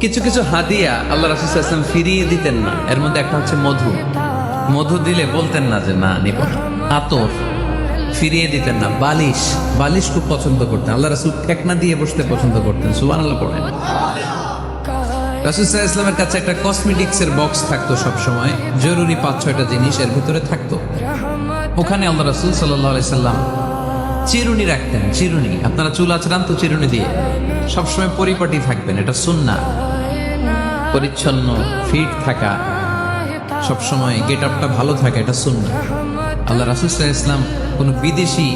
কিছু কিছু হাদিয়া আল্লাহ রাসুলাম ফিরিয়ে দিতেন না। এর মধ্যে একটা হচ্ছে মধু। মধু দিলে বলতেন না যে, না, নিব আতর ফিরিয়ে দিতেন না। বালিশ। বালিশ খুব পছন্দ করতেন। আল্লাহ রাসুল ঠেকনা দিয়ে বসতে পছন্দ করতেন। সুবান আল্লাহ পড়েন। রাসুল সাহা ইসলামের কাছে একটা কসমেটিক্স এর বক্স থাকতো সব সময় জরুরি পাঁচ ছয়টা জিনিস এর ভিতরে থাকতো। ওখানে আল্লাহ রাসুল সাল্লাহ সাল্লাম চিরুনি রাখতেন, চিরুনি। আপনারা চুল আচরান তো চিরুনি দিয়ে। সবসময় পরিপাটি থাকবেন, এটা সুন্না পরিচ্ছন্ন, ফিট থাকা। সবসময় গেট আপটা ভালো থাকে, এটা সুন্না আল্লাহ রাসুল ইসলাম কোনো বিদেশি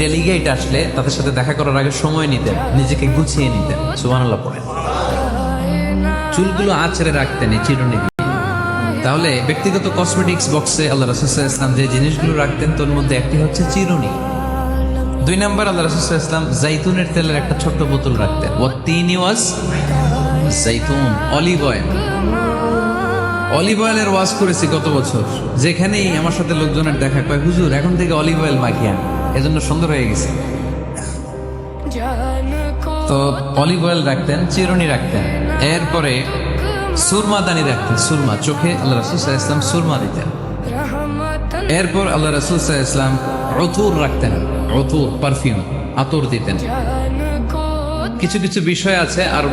ডেলিগেট আসলে তাদের সাথে দেখা করার আগে সময় নিতেন, নিজেকে গুছিয়ে নিতেন। সুবান আল্লাহ পড়েন। চুলগুলো আছড়ে রাখতেন এই চিরুনি তাহলে ব্যক্তিগত কসমেটিক্স বক্সে আল্লাহ রাসুল্লাহ ইসলাম যে জিনিসগুলো রাখতেন, তোর মধ্যে একটি হচ্ছে চিরুনি। দুই নম্বর আল্লাহ রাসুল্লাহ ইসলাম জাইতুনের তেলের একটা ছোট্ট বোতল রাখতেন। ও তিন ওয়াজ জাইতুন, অলিভ অয়েল। অলিভ অয়েলের ওয়াজ করেছি গত বছর। যেখানেই আমার সাথে লোকজনের দেখা কয়, হুজুর, এখন থেকে অলিভ অয়েল মাখিয়া এজন্য সুন্দর হয়ে গেছে। তো অলিভ অয়েল রাখতেন, চিরুনি রাখতেন। এরপরে সুরমা দানি রাখতেন, সুরমা। চোখে আল্লাহ রাসুল ইসলাম সুরমা দিতেন। এরপর আল্লাহ রাসুল ইসলাম রথুর রাখতেন রথুর পারফিউম আতর দিতেন। কিছু কিছু বিষয় আছে আর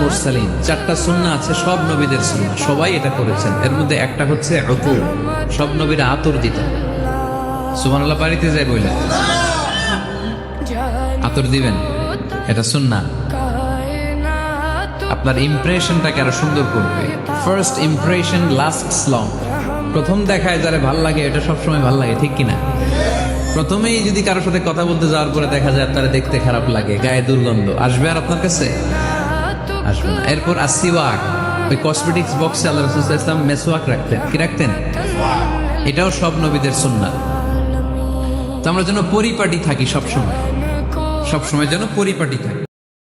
মুরসালিন। চারটা সুন্না আছে, সব নবীদের সুন্না সবাই এটা করেছেন। এর মধ্যে একটা হচ্ছে রতুর সব নবীরা আতর দিতেন। সুবহানাল্লাহ, বাড়িতে যাই বললেন আতর দিবেন? এটা সুন্না আপনার ইমপ্রেশনটাকে আরও সুন্দর করবে। ফার্স্ট ইমপ্রেশন লাস্ট লং প্রথম দেখায় যারা ভালো লাগে, এটা সবসময় ভালো লাগে, ঠিক কিনা? প্রথমেই যদি কারোর সাথে কথা বলতে যাওয়ার পরে দেখা যায় আপনারা দেখতে খারাপ লাগে, গায়ে দুর্গন্ধ। আসবে আর আপনার কাছে? আসবে না। এরপর আসিওয়াক ওই কসমেটিক্স বক্সে আল্লাহ রসুল ইসলাম মেসোয়াক রাখতেন। কি রাখতেন? এটাও সব নবীদের সুন্নাত তো আমরা যেন পরিপাটি থাকি সবসময়। সবসময় যেন পরিপাটি থাকি।